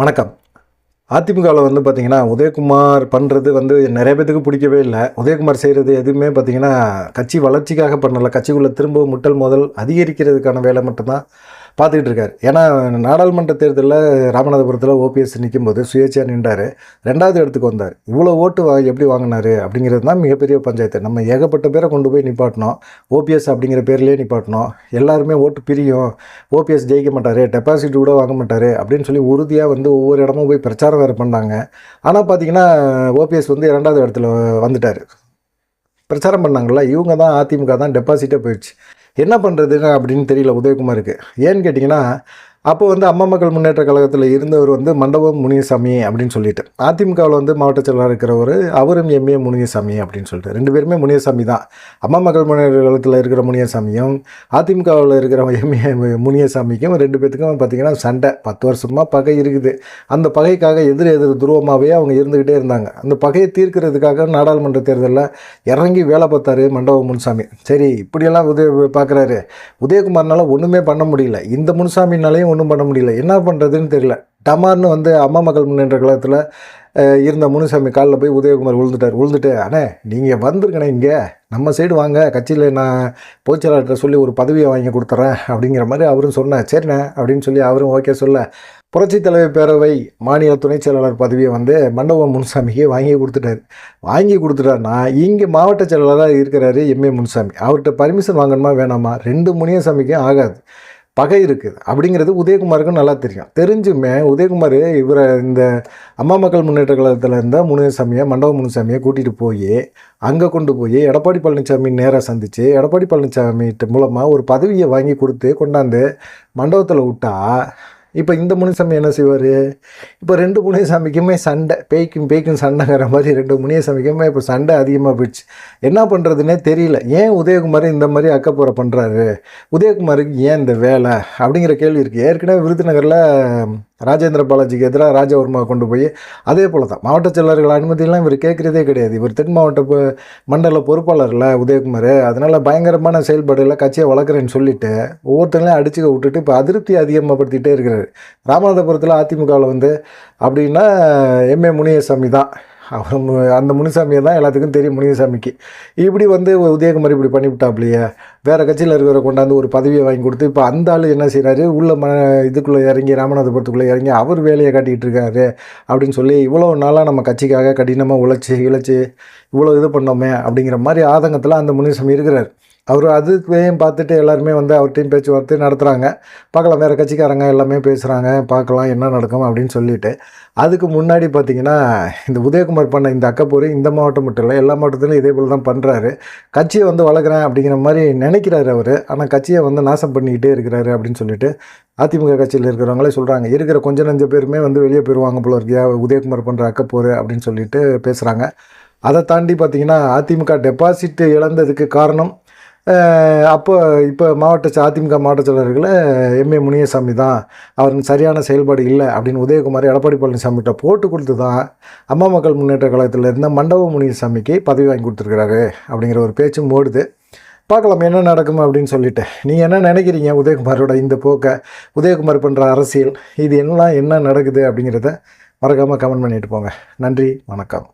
வணக்கம். அதிமுகவில் வந்து பார்த்திங்கன்னா உதயகுமார் பண்ணுறது வந்து நிறைய பேத்துக்கு பிடிக்கவே இல்லை. உதயகுமார் செய்கிறது எதுவுமே பார்த்தீங்கன்னா கட்சி வளர்ச்சிக்காக பண்ணலை. கட்சிக்குள்ளே திரும்ப முட்டல் மோதல் அதிகரிக்கிறதுக்கான வேலை மட்டும்தான். பார்த்துக்கிட்டு இருக்காரு. ஏன்னா நாடாளுமன்ற தேர்தலில் ராமநாதபுரத்தில் ஓபிஎஸ் நிற்கும்போது சுயேட்சையாக நின்றார். ரெண்டாவது இடத்துக்கு வந்தார். இவ்வளோ ஓட்டு வா எப்படி வாங்கினாரு? அப்படிங்கிறது தான் மிகப்பெரிய பஞ்சாயத்து. நம்ம ஏகப்பட்ட பேரை கொண்டு போய் நிப்பாட்டணும். ஓபிஎஸ் அப்படிங்கிற பேர்லேயே நிப்பாட்டணும். எல்லாருமே ஓட்டு பிரியும். ஓபிஎஸ் ஜெயிக்க மாட்டார். டெபாசிட் கூட வாங்க மாட்டார் அப்படின்னு சொல்லி உறுதியாக வந்து ஒவ்வொரு இடமும் போய் பிரச்சாரம் வேறு பண்ணாங்க. ஆனால் பார்த்தீங்கன்னா ஓபிஎஸ் வந்து இரண்டாவது இடத்துல வந்துட்டார். பிரச்சாரம் பண்ணாங்களா இவங்க தான் அதிமுக தான் டெபாசிட்டே போயிடுச்சு. என்ன பண்ணுறதுன்னு அப்படின்னு தெரியல உதயகுமாருக்கு. ஏன்னு கேட்டிங்கன்னா அப்போ வந்து அம்மா மக்கள் முன்னேற்ற கழகத்தில் இருந்தவர் வந்து மண்டபம் முனியசாமி அப்படின்னு சொல்லிட்டு. அதிமுகவில் வந்து மாவட்ட செயலாளர் இருக்கிறவர் அவரும் எம்ஏ முனியசாமி அப்படின்னு சொல்லிட்டு. ரெண்டு பேருமே முனியசாமி தான். அம்மா மக்கள் முன்னேற்ற கழகத்தில் இருக்கிற முனியசாமியும் அதிமுகவில் இருக்கிற எம்ஏ முனியசாமிக்கும் ரெண்டு பேத்துக்கும் பார்த்திங்கன்னா சண்டை. பத்து வருஷமாக பகை இருக்குது. அந்த பகைக்காக எதிர் எதிர் துருவமாகவே அவங்க இருந்துக்கிட்டே இருந்தாங்க. அந்த பகையை தீர்க்கிறதுக்காக நாடாளுமன்ற தேர்தலில் இறங்கி வேலை பார்த்தாரு மண்டபம் முனுசாமி சரி இப்படியெல்லாம் உதய பார்க்குறாரு. உதயகுமார்னால ஒன்றுமே பண்ண முடியல. இந்த முனுசாமினாலையும் ஒன்றும் பண்ண முடியல. என்ன பண்ணுறதுன்னு தெரியல. டமார்னு வந்து அம்மா மகள் முன்னேற்ற கழகத்தில் இருந்த முனுசாமி காலில் போய் உதயகுமார் விழுந்துட்டார். விழுந்துட்டு அண்ணே நீங்கள் வந்துருக்கண்ணே இங்கே. நம்ம சைடு வாங்க. கட்சியில் நான் பொதுச்செயலாளர்கிட்ட சொல்லி ஒரு பதவியை வாங்கி கொடுத்துறேன். அப்படிங்கிற மாதிரி அவரும் சொன்னேன் சரிண்ணே அப்படின்னு சொல்லி அவரும் ஓகே சொல்ல புரட்சி தலைவர் பேரவை மாநில துணைச் செயலாளர் பதவியை வந்து மண்டபம் முனுசாமிக்கு வாங்கி கொடுத்துட்டாரு. வாங்கி கொடுத்துட்டாருன்னா இங்கே மாவட்ட செயலாளராக இருக்கிறாரு எம்ஏ முனுசாமி. அவர்கிட்ட பர்மிஷன் வாங்கணுமா வேணாமா? ரெண்டு முனியசாமிக்கும் ஆகாது. பகை இருக்குது. அப்படிங்கிறது உதயகுமாருக்கும் நல்லா தெரியும். தெரிஞ்சுமே உதயகுமார் இவரை இந்த அம்மா மக்கள் முன்னேற்ற கழகத்தில் இருந்த முனுசாமியை மண்டப முனுசாமியை கூட்டிகிட்டு போய் அங்கே கொண்டு போய் எடப்பாடி பழனிசாமி நேராக சந்தித்து எடப்பாடி பழனிசாமி மூலமாக ஒரு பதவியை வாங்கி கொடுத்து கொண்டாந்து மண்டபத்தில் விட்டா இப்போ இந்த முனிசாமி என்ன செய்வார்? இப்போ ரெண்டு முனியசாமிக்குமே சண்டை பேய்க்கும் பேய்க்கும் சண்டைங்கிற மாதிரி ரெண்டு முனியசாமிக்குமே இப்போ சண்டை அதிகமாக போயிடுச்சு. என்ன பண்ணுறதுனே தெரியல. ஏன் உதயகுமார் இந்த மாதிரி அக்கப்போரை பண்ணுறாரு உதயகுமாருக்கு ஏன் இந்த வேலை? அப்படிங்கிற கேள்வி இருக்குது ஏற்கனவே விருதுநகரில் ராஜேந்திர பாலாஜிக்கு எதிராக ராஜவர்மா கொண்டு போய் அதே போல் தான் மாவட்ட செயலாளர்கள் அனுமதியெல்லாம் இவர் கேட்குறதே கிடையாது. இவர் தென் மாவட்ட மண்டல பொறுப்பாளரில் உதயகுமார். அதனால் பயங்கரமான செயல்பாடுகளை கட்சியை வளர்க்குறேன்னு சொல்லிட்டு ஒவ்வொருத்தங்களையும் அடிச்சுக்க விட்டுட்டு இப்போ அதிருப்தி அதிகமாகப்படுத்திட்டே இருக்கிறார். ராமநாதபுரத்தில் அதிமுகவில் வந்து அப்படின்னா எம்ஏ முனியசாமி தான். அவர் அந்த முனிசாமியை தான் எல்லாத்துக்கும் தெரியும் முனிசாமிக்கு. இப்படி வந்து உதயகுமார் இப்படி பண்ணிவிட்டாப்லையே. வேறு கட்சியில் இருக்கிற கொண்டாந்து ஒரு பதவியை வாங்கி கொடுத்து இப்போ அந்த ஆள் என்ன செய்கிறாரு உள்ள ம இதுக்குள்ளே இறங்கி ராமநாதபுரத்துக்குள்ளே இறங்கி அவர் வேலையை காட்டிகிட்டு இருக்காரு அப்படின்னு சொல்லி இவ்வளோ நாளாக நம்ம கட்சிக்காக கடினமாக உழைச்சி இழைச்சி இவ்வளோ இது பண்ணோமே அப்படிங்கிற மாதிரி ஆதங்கத்தில் அந்த முனிசாமி இருக்கிறார். அவர் அதுவையும் பார்த்துட்டு எல்லாருமே வந்து அவர்கிட்டையும் பேச்சுவார்த்தை நடத்துகிறாங்க பார்க்கலாம் வேறு கட்சிக்காரங்க எல்லாமே பேசுகிறாங்க பார்க்கலாம் என்ன நடக்கும் அப்படின்னு சொல்லிட்டு. அதுக்கு முன்னாடி பார்த்திங்கன்னா இந்த உதயகுமார் பண்ண இந்த அக்கப்பூர் இந்த மாவட்டம் மட்டும் இல்லை எல்லா மாவட்டத்திலும் இதே போல் தான் பண்ணுறாரு கட்சியை வந்து வளர்க்குறேன் அப்படிங்கிற மாதிரி நினைக்கிறாரு அவர். ஆனால் கட்சியை வந்து நாசம் பண்ணிக்கிட்டே இருக்கிறாரு அப்படின்னு சொல்லிட்டு அதிமுக கட்சியில் இருக்கிறவங்களே சொல்கிறாங்க இருக்கிற கொஞ்ச நஞ்ச பேருமே வந்து வெளியே போயிடுவாங்க போல இருக்கியா உதயகுமார் பண்ணுற அக்கப்போர் அப்படின்னு சொல்லிட்டு பேசுகிறாங்க அதை தாண்டி பார்த்திங்கன்னா அதிமுக டெபாசிட் இழந்ததுக்கு காரணம் அப்போ இப்போ மாவட்ட ச- அதிமுக மாவட்ட செயலர்களை எம்ஏ முனியசாமி தான். அவர் சரியான செயல்பாடு இல்லை அப்படின்னு உதயகுமார் எடப்பாடி பழனிசாமிகிட்ட போட்டு கொடுத்து தான் அம்மா மக்கள் முன்னேற்ற கழகத்தில் இருந்த மண்டப முனியசாமிக்கு பதவி வாங்கி கொடுத்துருக்குறாரு அப்படிங்கிற ஒரு பேச்சும் ஓடுது. பார்க்கலாம் என்ன நடக்கும் அப்படின்னு சொல்லிட்டு. நீங்கள் என்ன நினைக்கிறீங்க உதயகுமாரோட இந்த போக்கை? உதயகுமார் பண்ணுற அரசியல் இது எல்லாம் என்ன நடக்குது அப்படிங்கிறத மறக்காமல் கமெண்ட் பண்ணிட்டு போங்க. நன்றி வணக்கம்.